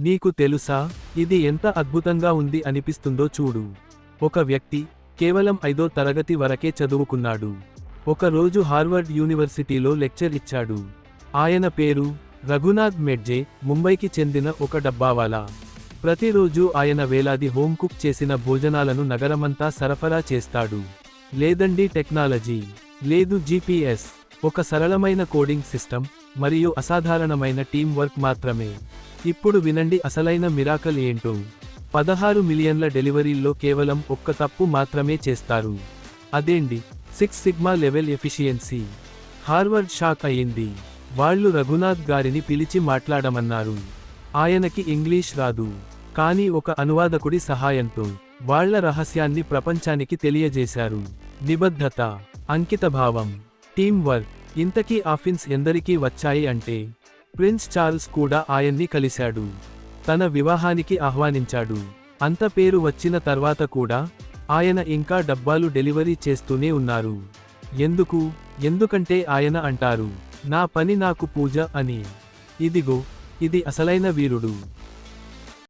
నీకు తెలుసా ఇది ఎంత అద్భుతంగా ఉంది అనిపిస్తుందో చూడు. ఒక వ్యక్తి కేవలం ఐదో తరగతి వరకే చదువుకున్నాడు. ఒకరోజు హార్వర్డ్ యూనివర్సిటీలో లెక్చర్ ఇచ్చాడు. ఆయన పేరు రఘునాథ్ మెడ్జే ముంబైకి చెందిన ఒక డబ్బావాలా. ప్రతిరోజు ఆయన వేలాది హోమ్ కుక్ చేసిన భోజనాలను నగరమంతా సరఫరా చేస్తాడు. లేదండి టెక్నాలజీ లేదు జీపీఎస్ ఒక సరళమైన కోడింగ్ సిస్టమ్ మరియు అసాధారణమైన టీం వర్క్ మాత్రమే. ఇప్పుడు వినండి అసలైన మిరాకల్ ఏంటో. పదహారు మిలియన్ల డెలివరీల్లో కేవలం ఒక్క తప్పు మాత్రమే చేస్తారు. అదేండి six sigma level efficiency. Harvard shock అయింది వాళ్ళు రఘునాథ్ గారిని పిలిచి మాట్లాడమన్నారు. ఆయనకి ఇంగ్లీష్ రాదు. కానీ ఒక అనువాదకుడి సహాయంతో వాళ్ళ రహస్యాన్ని ప్రపంచానికి తెలియజేశారు. నిబద్ధత అంకితభావం టీం వర్క్ ఇంతకీ ఆఫిన్స్ ఎందరికీ వచ్చాయి అంటే ప్రిన్స్ చార్ల్స్ కూడా ఆయన్ని కలిశాడు. తన వివాహానికి ఆహ్వానించాడు. అంత పేరు వచ్చిన తర్వాత కూడా ఆయన ఇంకా డబ్బాలు డెలివరీ చేస్తూనే ఉన్నారు. ఎందుకు? ఎందుకంటే ఆయన అంటారు నా పని నాకు పూజ అని. ఇదిగో ఇది అసలైన వీరుడు.